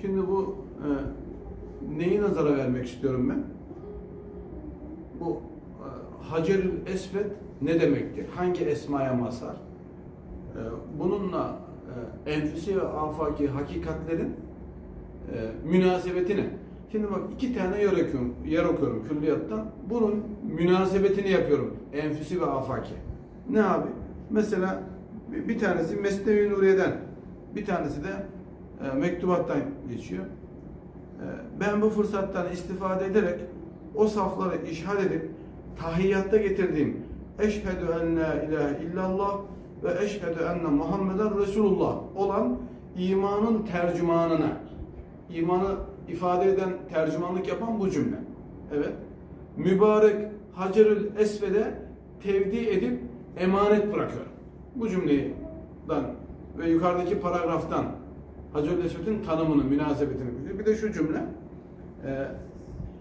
Şimdi bu e, neyi nazara vermek istiyorum ben? Bu e, Hacerül Esved ne demektir? Hangi esmaya mazhar? E, bununla e, enfüsi ve afaki hakikatlerin e, münasebetini. Şimdi bak iki tane yer okuyorum, yer okuyorum külliyattan. Bunun münasebetini yapıyorum. Enfüsi ve afaki. Ne abi? Mesela bir tanesi Mesnevi Nuriye'den, bir tanesi de e, mektubattan geçiyor. E, ben bu fırsattan istifade ederek o safları işhad edip tahiyyatta getirdiğim eşhedü en la ilahe illallah ve eşhedü enne Muhammeden Resulullah olan imanın tercümanına imanı ifade eden tercümanlık yapan bu cümle. Evet. Mübarek Hacerül Esved'e tevdi edip emanet bırakıyorum. Bu cümleyi ve yukarıdaki paragraftan Hacerül Esved'in tanımını, münasebetini. Bir de şu cümle. E,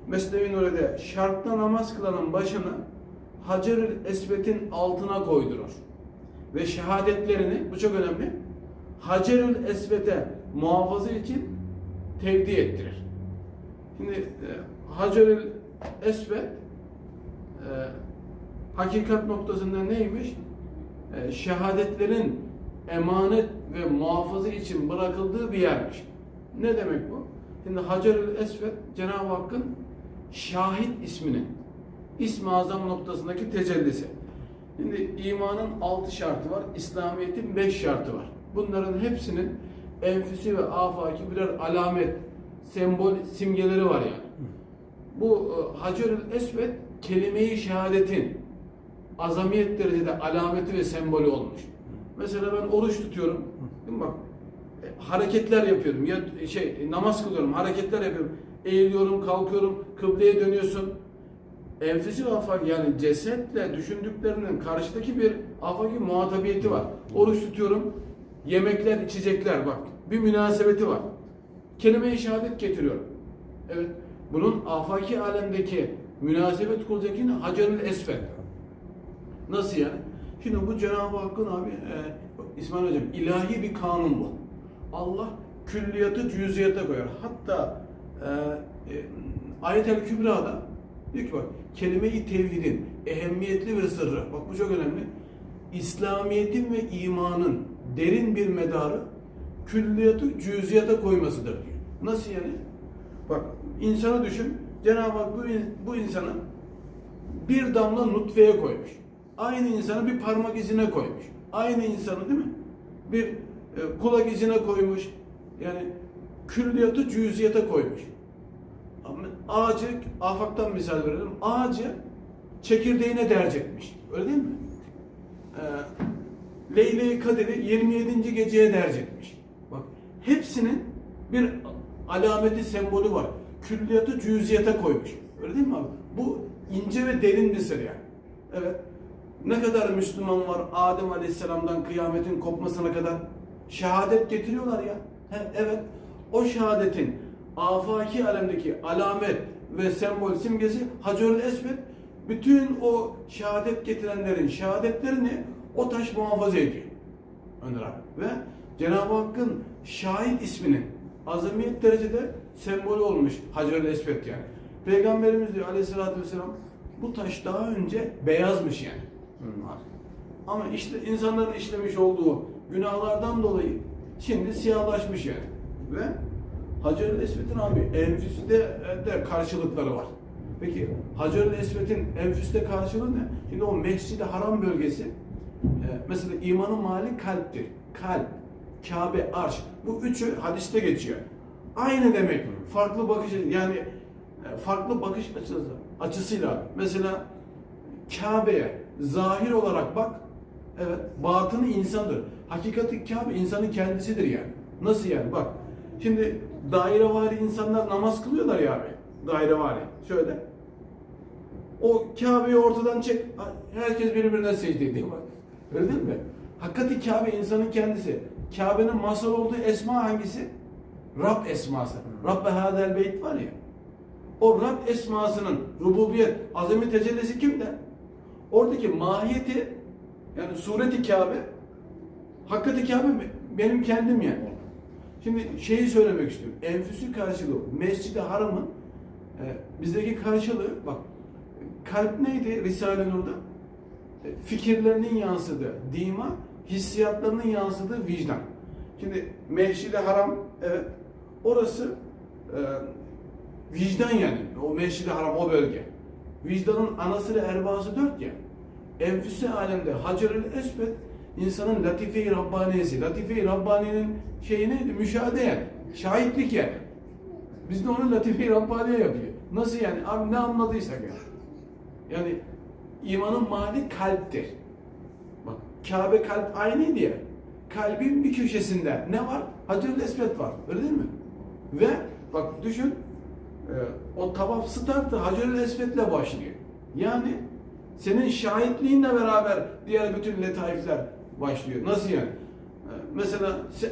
Mesnevi Nuri'de şartla namaz kılanın başını Hacerül Esved'in altına koydurur. Ve şehadetlerini, bu çok önemli, Hacerül Esved'e muhafaza için tevdi ettirir. Şimdi e, Hacerül Esved e, hakikat noktasında neymiş? E, şehadetlerin emanet ve muhafaza için bırakıldığı bir yermiş. Ne demek bu? Şimdi Hacerül Esved Cenab-ı Hakk'ın şahit isminin ismi azam noktasındaki tecellisi. Şimdi imanın altı şartı var, İslamiyet'in beş şartı var. Bunların hepsinin enfüsi ve afaki birer alamet, sembol, simgeleri var yani. Bu e, Hacerül Esved kelime-i şehadetin azamiyet derecede alameti ve sembolü olmuş. Mesela ben oruç tutuyorum. Değil mi bak? e, hareketler yapıyorum. Ya şey namaz kılıyorum, hareketler yapıyorum. Eğiliyorum, kalkıyorum, kıbleye dönüyorsun. Enfüsi ve afaki yani cesetle düşündüklerinin karşıdaki bir afaki muhatabiyeti var. Oruç tutuyorum. Yemekler, içecekler bak. Bir münasebeti var. Kelime-i şehadet getiriyorum. Evet. Bunun afaki alemdeki münasebet kuracak yine Hacerül Esved. Nasıl yani? Şimdi bu Cenab-ı Hakk'ın abi e, İsmail Hocam ilahi bir kanun bu. Allah külliyatı cüziyete koyar. Hatta e, e, Ayet-el Kübra'da diyor ki bak kelime-i tevhidin ehemmiyetli bir sırrı. Bak bu çok önemli. İslamiyet'in ve imanın derin bir medarı külliyatı cüziyete koymasıdır diyor. Nasıl yani? Bak insanı düşün. Cenab-ı Hak bu, bu insanı bir damla nutfeye koymuş. Aynı insanı bir parmak izine koymuş. Aynı insanı değil mi? Bir e, kulak izine koymuş. Yani külliyatı cüziyete koymuş. Ağacı, afaktan misal verelim. Ağacı çekirdeğine derecekmiş. Öyle değil mi? Ee, Leyle-i Kadir'i 27. geceye derecekmiş. Bak hepsinin bir alameti, sembolü var. Külliyatı cüziyete koymuş. Öyle değil mi abi? Bu ince ve derin bir sır yani. Evet. Ne kadar Müslüman var Adem Aleyhisselam'dan kıyametin kopmasına kadar şehadet getiriyorlar ya. He, evet. O şehadetin afaki alemdeki alamet ve sembol simgesi Hacerül Esved bütün o şehadet getirenlerin şehadetlerini o taş muhafaza ediyor. Önder abi. Ve Cenab-ı Hakk'ın şahit isminin azamiyet derecede sembolü olmuş Hacerül Esved yani. Peygamberimiz diyor aleyhissalatü vesselam bu taş daha önce beyazmış yani. Ama işte insanların işlemiş olduğu günahlardan dolayı şimdi siyahlaşmış yani. Ve Hacer-ül Esved'in abi enfüste de karşılıkları var. Peki Hacer-ül Esved'in enfüste karşılığı ne? Şimdi o Mescid-i Haram bölgesi e, mesela imanın mali kalptir. Kalp, Kabe, arş. Bu üçü hadiste geçiyor. Aynı demek. Farklı bakış yani e, farklı bakış açısı, açısıyla mesela Kabe'ye zahir olarak bak. Evet, batını insandır. Hakikati Kabe insanın kendisidir yani. Nasıl yani? Bak. Şimdi dairevari insanlar namaz kılıyorlar ya abi. Dairevari. Şöyle. O Kabe'yi ortadan çek. Herkes birbirine secde ediyor. Bak. Öyle değil mi? Hakikati Kabe insanın kendisi. Kabe'nin masal olduğu esma hangisi? Rab esması. Rabbe hadel beyt var ya. O Rab esmasının rububiyet, azami tecellisi kimde? Oradaki mahiyeti yani sureti Kabe hakikati Kabe benim kendim yani. Şimdi şeyi söylemek istiyorum. Enfüsü karşılığı, Mescid-i Haram'ın e, bizdeki karşılığı, bak kalp neydi Risale-i Nur'da? E, fikirlerinin yansıdığı dima, hissiyatlarının yansıdığı vicdan. Şimdi Mescid-i Haram, evet, orası e, vicdan yani. O Mescid-i Haram, o bölge. Vicdanın anası ve erbası dört ya. Enfüsü alemde Hacerül Esved insanın latife-i Rabbaniyesi. Latife-i Rabbaniye'nin şeyi neydi? Müşahede yani. Şahitlik yani. Biz de onu latife-i Rabbaniye yapıyor. Nasıl yani? Abi ne anladıysak ya. Yani imanın mali kalptir. Bak Kabe kalp aynıydı ya. Kalbin bir köşesinde ne var? Hacerül Esved var. Öyle değil mi? Ve bak düşün o tavaf startı Hacerül Esved'le başlıyor. Yani senin şahitliğinle beraber diğer bütün letaifler başlıyor. Nasıl yani? E, Mesela se-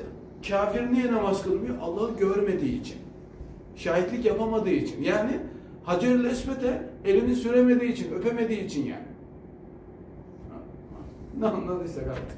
kafir niye namaz kılmıyor? Allah'ı görmediği için. Şahitlik yapamadığı için. Yani Hacerül Esved'e elini süremediği için, öpemediği için yani. Ne anladıysak artık.